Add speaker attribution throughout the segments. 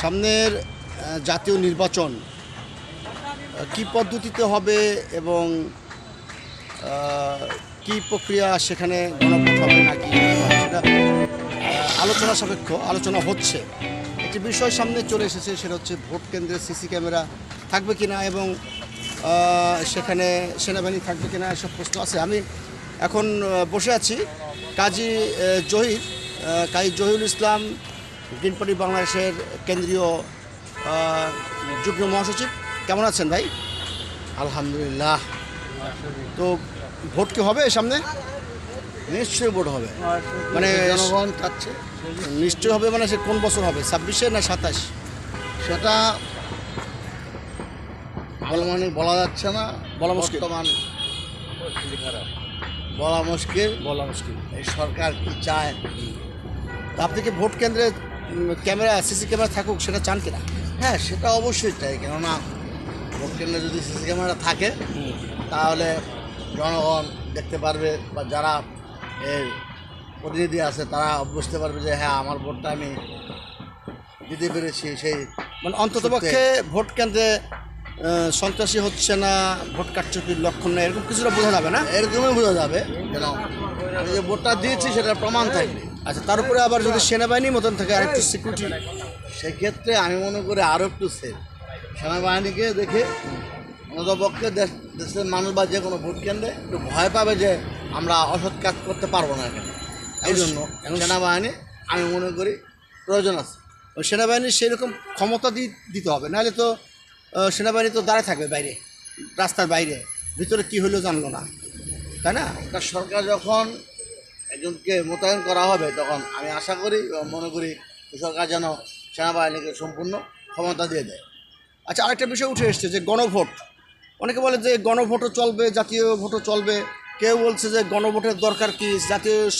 Speaker 1: সামনের জাতীয় নির্বাচন কি পদ্ধতিতে হবে এবং কি প্রক্রিয়া সেখানে গণভোট হবে নাকি সেটা আলোচনা সাপেক্ষ, আলোচনা হচ্ছে। একটি বিষয় সামনে চলে এসেছে, সেটা হচ্ছে ভোট কেন্দ্রে সিসি ক্যামেরা থাকবে কিনা এবং সেখানে সেনাবাহিনী থাকবে কিনা এসব প্রশ্ন আছে। আমি এখন বসে আছি কাজী জহির কাজী জহিরুল ইসলাম গ্রিন পার্টি বাংলাদেশের কেন্দ্রীয় যুগ্ম মহাসচিব। কেমন আছেন ভাই?
Speaker 2: আলহামদুলিল্লাহ।
Speaker 1: তো ভোট কি হবে সামনে?
Speaker 2: নিশ্চয়ই ভোট হবে।
Speaker 1: মানে
Speaker 2: জনগণ চাচ্ছে।
Speaker 1: নিশ্চয় হবে মানে সে কোন বছর হবে? ছাব্বিশে না সাতাশ?
Speaker 2: সেটা ভালো মানে বলা যাচ্ছে না।
Speaker 1: বলা মুশকিল।
Speaker 2: বর্তমান বলা মুশকিল।
Speaker 1: বলা মুশকিল।
Speaker 2: এই সরকার কি চায়?
Speaker 1: আপনি কি ভোট কেন্দ্রে ক্যামেরা সিসি ক্যামেরা থাকুক সেটা চান কিনা?
Speaker 2: হ্যাঁ সেটা অবশ্যই চাই কেননা ভোট কেন্দ্রে যদি সিসি ক্যামেরা থাকে তাহলে জনগণ দেখতে পারবে বা যারা এর প্রতিনিধি আছে তারা বুঝতে পারবে যে হ্যাঁ আমার ভোটটা আমি দিতে পেরেছি সেই
Speaker 1: মানে অন্ততপক্ষে ভোট কেন্দ্রে সন্ত্রাসী হচ্ছে না ভোট কারচুপির লক্ষণ নেই এরকম কিছুটা বোঝা যাবে না?
Speaker 2: এরকমই বোঝা যাবে কেন? যে ভোটটা দিয়েছি সেটার প্রমাণ থাকবে।
Speaker 1: আচ্ছা তার উপরে আবার যদি সেনাবাহিনী মতন থাকে আরেকটু সিকিউরিটি
Speaker 2: সেক্ষেত্রে আমি মনে করি আরও একটু সেফ সেনাবাহিনীকে দেখে অন্ততপক্ষে দেশ দেশের মানুষ বা যে কোনো ভোট কেন্দ্রে একটু ভয় পাবে যে আমরা অসৎ কাজ করতে পারব না এখানে। এই জন্য সেনাবাহিনী আমি মনে করি প্রয়োজন আছে।
Speaker 1: সেনাবাহিনীর সেরকম ক্ষমতা দিতে হবে। নাহলে তো সেনাবাহিনী তো দাঁড়ায় থাকবে বাইরে রাস্তার বাইরে। ভিতরে কি হলো জানলো না। তাই না?
Speaker 2: সরকার যখন একজনকে মোতায়েন করা হবে তখন আমি আশা করি এবং মনে করি সরকার যেন সেনাবাহিনীকে সম্পূর্ণ ক্ষমতা দিয়ে দেয়।
Speaker 1: আচ্ছা আরেকটা বিষয় উঠে এসছে যে গণভোট। অনেকে বলে যে গণভোটও চলবে, জাতীয় ভোটও চলবে। কেউ বলছে যে গণভোটের দরকার কি? জাতীয়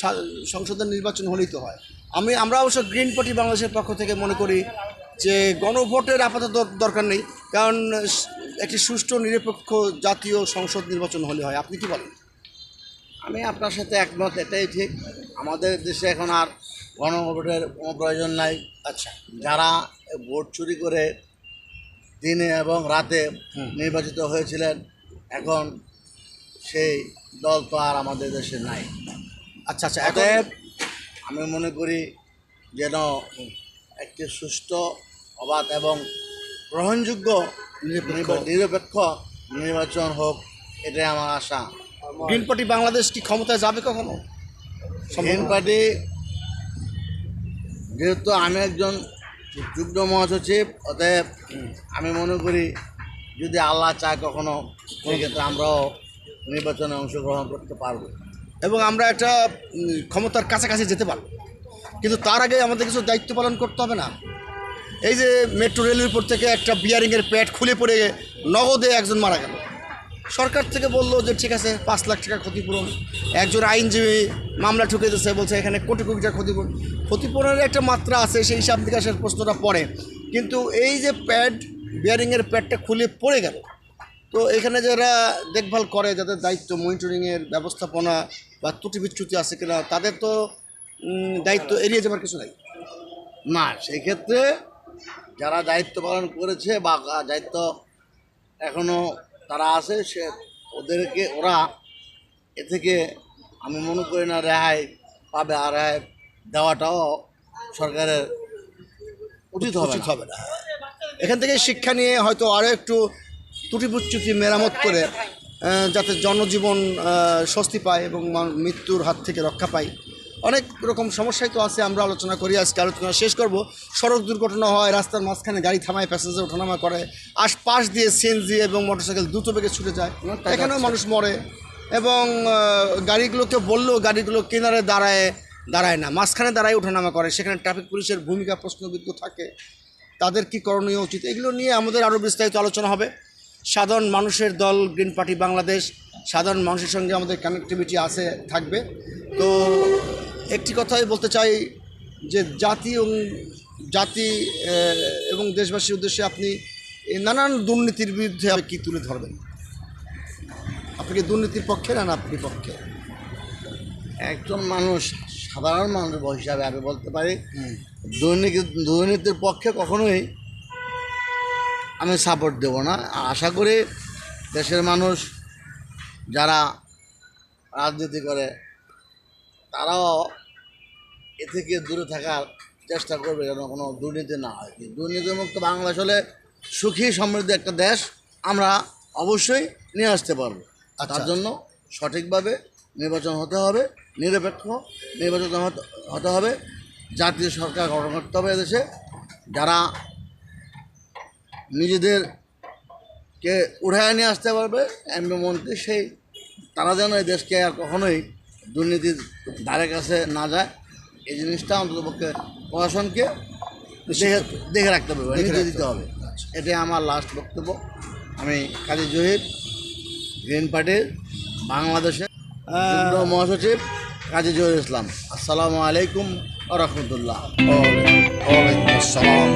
Speaker 1: সংসদের নির্বাচন হলেই তো হয়। আমি, আমরা অবশ্য গ্রিন পার্টি বাংলাদেশের পক্ষ থেকে মনে করি যে গণভোটের আপাতত দরকার নেই। কারণ, একটি সুষ্ঠু, নিরপেক্ষ জাতীয় সংসদ নির্বাচন হলে হয়। আপনি কি বলেন?
Speaker 2: আমি আপনার সাথে একমত এটাই ঠিক। আমাদের দেশে এখন আর গণভোটের কোনো প্রয়োজন নাই।
Speaker 1: আচ্ছা।
Speaker 2: যারা ভোট চুরি করে দিনে এবং রাতে নির্বাচিত হয়েছিলেন এখন সেই দল তো আর আমাদের দেশে নাই।
Speaker 1: আচ্ছা আচ্ছা এখন
Speaker 2: অতএব আমি মনে করি যেন একটি সুষ্ঠু অবাধ এবং গ্রহণযোগ্য নিরপেক্ষ নির্বাচন হোক এটাই আমার আশা।
Speaker 1: গ্রিন পার্টি বাংলাদেশ কি ক্ষমতায় যাবে কখনো?
Speaker 2: গ্রিন পার্টি যেহেতু আমি একজন যুগ্ম মহাসচিব অতএব আমি মনে করি যদি আল্লাহ চায় কখনো সেক্ষেত্রে আমরাও নির্বাচনে অংশগ্রহণ করতে পারব।
Speaker 1: এবং আমরা একটা ক্ষমতার কাছাকাছি যেতে পারব। কিন্তু তার আগে আমাদের কিছু দায়িত্ব পালন করতে হবে না। এই যে মেট্রো রেলের উপর থেকে একটা বিয়ারিংয়ের প্যাড খুলে পড়ে নগদে একজন মারা গেল। সরকার থেকে বলল যে, ঠিক আছে, পাঁচ লাখ টাকা ক্ষতিপূরণ। একজন আইনজীবী মামলা ঠুকে দিচ্ছে বলছে, এখানে কোটি কোটি টাকা ক্ষতিপূরণ। ক্ষতিপূরণের একটা মাত্রা আছে, সেই হিসাব নিকাশের প্রশ্নটা পড়ে। কিন্তু এই যে প্যাড, বিয়ারিংয়ের প্যাডটা খুলে পড়ে গেল। তো এখানে যারা দেখভাল করে, যাদের দায়িত্ব মনিটরিংয়ের ব্যবস্থাপনা বা ত্রুটি বিচ্যুতি আছে কিনা, তাদের তো দায়িত্ব এড়িয়ে যাবার কিছু নাই।
Speaker 2: না সেই ক্ষেত্রে যারা দায়িত্ব পালন করেছে বা দায়িত্ব এখনও তারা আছে, সে ওদেরকে ওরা এ থেকে আমি মনে করি না রেহাই পাবে, আর রেহাই দেওয়াটাও সরকারের উচিত হবে
Speaker 1: উচিত। হবে না এখান থেকে শিক্ষা নিয়ে হয়তো আরও একটু ত্রুটি বিচ্যুতি মেরামত করে যাতে জনজীবন স্বস্তি পায় এবং মৃত্যুর হাত থেকে রক্ষা পায় অনেক রকম সমস্যাই তো আছে আমরা আলোচনা করি আজকে আলোচনা শেষ করব। সড়ক দুর্ঘটনা হয় রাস্তার মাঝখানে গাড়ি থামায় প্যাসেঞ্জার ওঠানামা করে আশপাশ দিয়ে সিএনজি এবং মোটরসাইকেল দ্রুত বেগে ছুটে যায়। এখানেও মানুষ মরে এবং গাড়িগুলোকে বললেও গাড়িগুলো কিনারে দাঁড়ায় দাঁড়ায় না মাঝখানে দাঁড়ায় ওঠানামা করে। সেখানে ট্রাফিক পুলিশের ভূমিকা প্রশ্নবিদ্ধ থাকে তাদের কি করণীয় উচিত? এগুলো নিয়ে আমাদের আরও বিস্তারিত আলোচনা হবে। সাধারণ মানুষের দল গ্রিন পার্টি বাংলাদেশ সাধারণ মানুষের সঙ্গে আমাদের কানেক্টিভিটি আছে থাকবে। তো একটি কথাই বলতে চাই যে জাতি এবং জাতি এবং দেশবাসীর উদ্দেশ্যে আপনি এই নানান দুর্নীতির বিরুদ্ধে আপনি কী তুলে ধরবেন? আপনি কি দুর্নীতির পক্ষে না না বিপক্ষে
Speaker 2: একজন মানুষ সাধারণ মানুষ হিসাবে আমি বলতে পারি দুর্নীতি দুর্নীতির পক্ষে কখনোই আমি সাপোর্ট দেব না। আশা করি দেশের মানুষ যারা রাজনীতি করে তারাও এ থেকে দূরে থাকার চেষ্টা করবে যেন কোনো দুর্নীতি না হয়। দুর্নীতিমুক্ত বাংলাদেশ হলে সুখী সমৃদ্ধ একটা দেশ আমরা অবশ্যই নিয়ে আসতে পারব।
Speaker 1: আচ্ছা।
Speaker 2: তার জন্য সঠিকভাবে নির্বাচন হতে হবে নিরপেক্ষ নির্বাচন হতে- হবে। জাতীয় সরকার গঠন করতে হবে এদেশে। যারা নিজেদেরকে উঠায় নিয়ে আসতে পারবে এমপি মন্ত্রী সেই তারা যেন এই দেশকে আর কখনোই দুর্নীতির ধারে কাছে না যায় এই জিনিসটা অন্ততপক্ষে প্রশাসনকে দেখে দেখে রাখতে হবে
Speaker 1: দেখে
Speaker 2: দিতে হবে। এটাই আমার লাস্ট বক্তব্য। আমি কাজী জহির গ্রিন পার্টির বাংলাদেশের মহাসচিব কাজী জহির ইসলাম। আসসালামু আলাইকুম রহমতুল্লাহ।
Speaker 1: ওয়ালাইকুম আসসালাম।